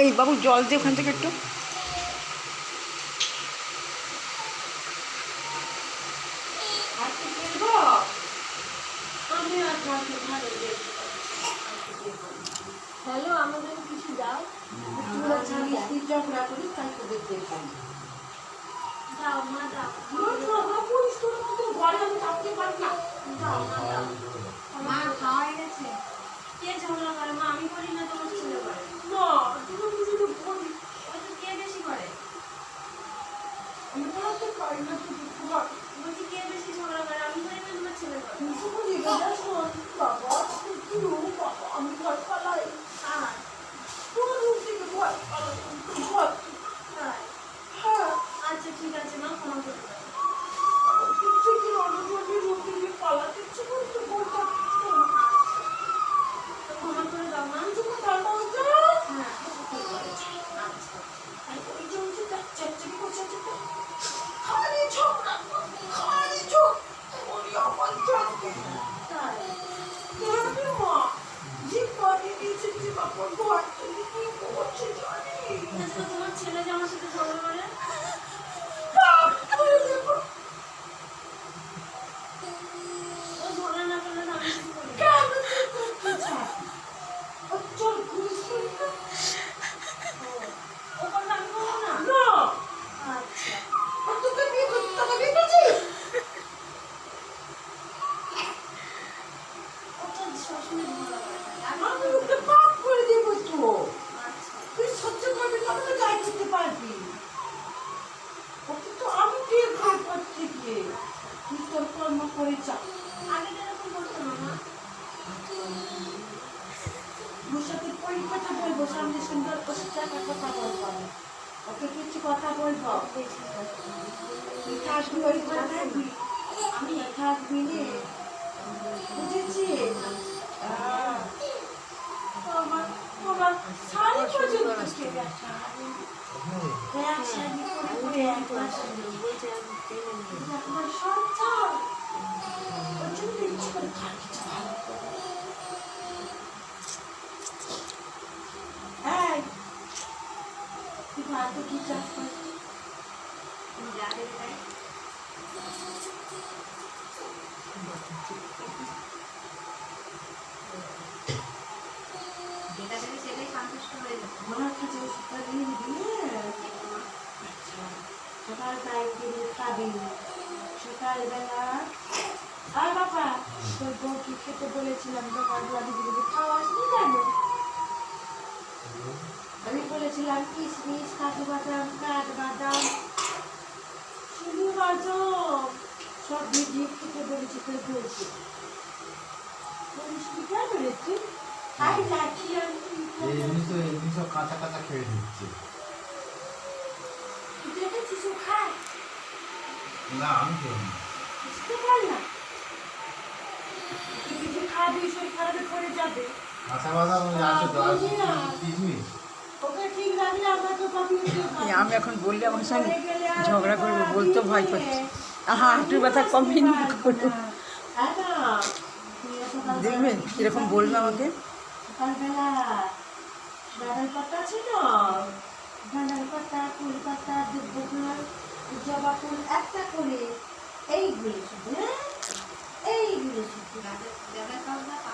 এই বাবু জল দিয়ে ওখান থেকে একটু। হ্যালো আমাদের কিছু দাও। মা গেছে কে ঝগড়া করে? মা আমি করি না তোমার ছেলে করে ওই তো কে বেশি করে বলছি কে বেশি ঝগড়া করে আমি করি না তোমার ছেলে করে আর তাই। আচ্ছা ঠিক আছে মা আমি সামনে সুন্দর ওর কথা বলব ওকে কিছু কথা বলব। তুই থাকবি ওই থাকবি। আমি থাকবি বুঝেছি আহ, তোমার তোমার শাড়ি পর্যন্ত কেটে শাড়ি এক শাড়ি পরে পরে একবার শাড়ি আপনার সব ছাড় ওর জন্য ইচ্ছে করে খাই কিছু ভালো করে এই, তুই ভাতে কি চাষ করছিস? যা দেবে তাই যেটা দেবে সেটাই সন্তুষ্ট হয়ে যাবে আমার কাছে ওষুধটা দিয়ে দিবি, হ্যাঁ? আচ্ছা, সকাল টাইম খাবি সকালবেলা আর বাবা তোর বউকে খেতে বলেছিলাম সকালবেলা দিদি দিদি খাওয়াস নি কেন আমি বলেছিলাম কিশমিশ কাজু বাদাম কাঠ বাদাম শুধু বাদাম। সব ভিজিয়ে খেতে বলেছি তুই বলছি বলিস কি কেন রে তুই এমনি তো এমনি সব কাঁচা কাঁচা খেয়ে নিচ্ছে। দেখেছিস ও খায়। না আমি খেয়ে নি বুঝতে পারলাম কিছু খাবি শরীর খারাপে পড়ে যাবে। কাঁচা বাদাম আছে কিশমিশ? আমি এখন বললে আমার সঙ্গে ঝগড়া করব বলতেও ভয় করছে আহা হাঁটুর ব্যথা কমই না। করব দেখবে কীরকম বলবে আমাকে? জবা ফুল একটা করে এইগুলো শুধু হ্যাঁ? এইগুলো শুধু। দেবের পাতা পাতা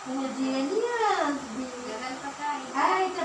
ফুল দিয়ে নিয়ে আসবি দেবের পাতা হ্যাঁ এটা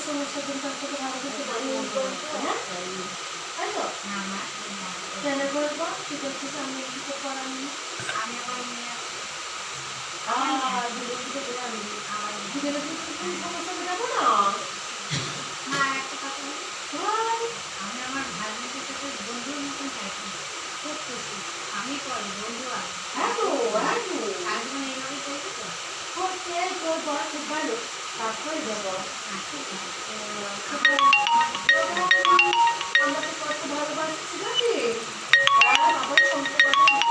সমস্যা কিন্তু থেকে তাই তো করব তুই করছিস আমি কিছু করার নেই আমি আমার নিয়ে আর দুটো দিকে আমার সমস্যা মেটাবো না আমাকে কত ভালোবাসছিল কি? হ্যাঁ, আর আমার সম্পর্ক